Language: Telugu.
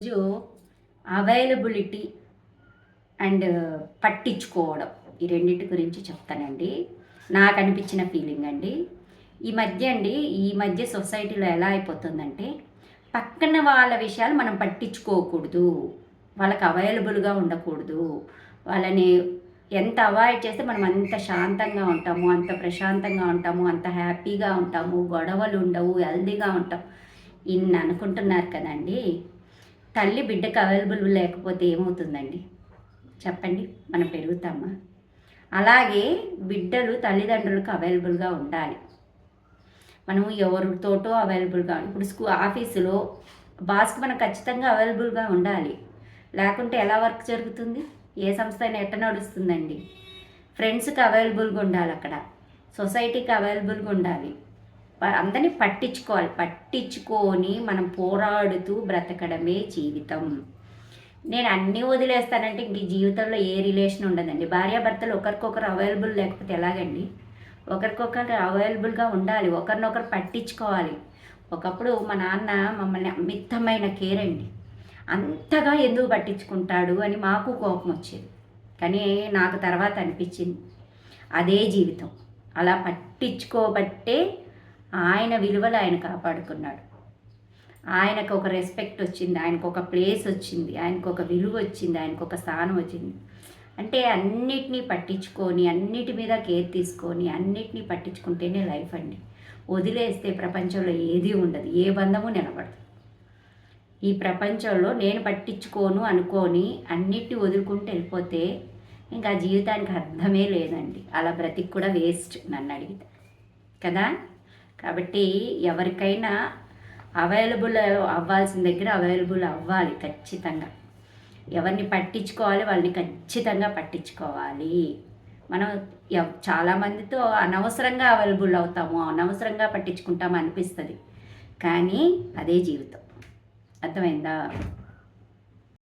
రోజు అవైలబిలిటీ అండ్ పట్టించుకోవడం. ఈ రెండింటి గురించి చెప్తానండి. నాకు అనిపించిన ఫీలింగ్ అండి. ఈ మధ్య అండి ఈ మధ్య సొసైటీలో ఎలా అయిపోతుందంటే పక్కన వాళ్ళ విషయాలు మనం పట్టించుకోకూడదు. వాళ్ళకి అవైలబుల్గా ఉండకూడదు. వాళ్ళని ఎంత అవాయిడ్ చేస్తే మనం అంత శాంతంగా ఉంటాము అంత ప్రశాంతంగా ఉంటాము అంత హ్యాపీగా ఉంటాము గొడవలు ఉండవు హెల్దీగా ఉంటాం. ఇన్ని అనుకుంటున్నారు కదండి. తల్లి బిడ్డకు అవైలబుల్ లేకపోతే ఏమవుతుందండి? చెప్పండి మనం పెరుగుతామా? అలాగే బిడ్డలు తల్లిదండ్రులకు అవైలబుల్గా ఉండాలి. మనం ఎవరితోటో అవైలబుల్గా ఇప్పుడు స్కూ ఆఫీసులో బాస్కి మనం ఖచ్చితంగా అవైలబుల్గా ఉండాలి. లేకుంటే ఎలా వర్క్ జరుగుతుంది? ఏ సంస్థ అయినా ఎట్ట నడుస్తుందండి? ఫ్రెండ్స్కి అవైలబుల్గా ఉండాలి అక్కడ. సొసైటీకి అవైలబుల్గా ఉండాలి. అందరినీ పట్టించుకోవాలి. పట్టించుకొని మనం పోరాడుతూ బ్రతకడమే జీవితం. నేను అన్నీ వదిలేస్తానంటే ఇంక ఈ జీవితంలో ఏ రిలేషన్ ఉండదండి. భార్యాభర్తలు ఒకరికొకరు అవైలబుల్ లేకపోతే ఎలాగండి? ఒకరికొకరు అవైలబుల్గా ఉండాలి. ఒకరినొకరు పట్టించుకోవాలి. ఒకప్పుడు మా నాన్న మమ్మల్ని అమితమైన కేర్ అండి. అంతగా ఎందుకు పట్టించుకుంటాడు అని మాకు కోపం వచ్చేది. కానీ నాకు తర్వాత అనిపించింది. అదే జీవితం. అలా పట్టించుకోబట్టే ఆయన విలువలు ఆయన కాపాడుకున్నాడు. ఆయనకు ఒక రెస్పెక్ట్ వచ్చింది ఆయనకు ఒక ప్లేస్ వచ్చింది ఆయనకు ఒక విలువ వచ్చింది ఆయనకు ఒక స్థానం వచ్చింది. అంటే అన్నిటినీ పట్టించుకొని అన్నిటి మీద కేర్ తీసుకొని అన్నిటినీ పట్టించుకుంటేనే లైఫ్ అండి. వదిలేస్తే ప్రపంచంలో ఏది ఉండదు ఏ బంధము నిలబడదు. ఈ ప్రపంచంలో నేను పట్టించుకోను అనుకొని అన్నిటిని వదులుకుంటూ వెళ్ళిపోతే ఇంకా జీవితానికి అర్థమే లేదండి. అలా బ్రతికి కూడా వేస్ట్ నన్ను అడిగితే. కదా? కాబట్టి ఎవరికైనా అవైలబుల్ అవ్వాల్సిన దగ్గర అవైలబుల్ అవ్వాలి ఖచ్చితంగా. ఎవరిని పట్టించుకోవాలి వాళ్ళని ఖచ్చితంగా పట్టించుకోవాలి. మనం ఎవ్- చాలామందితో అనవసరంగా అవైలబుల్ అవుతాము అనవసరంగా పట్టించుకుంటాము అనిపిస్తుంది. కానీ అదే జీవితం. అర్థమైందా?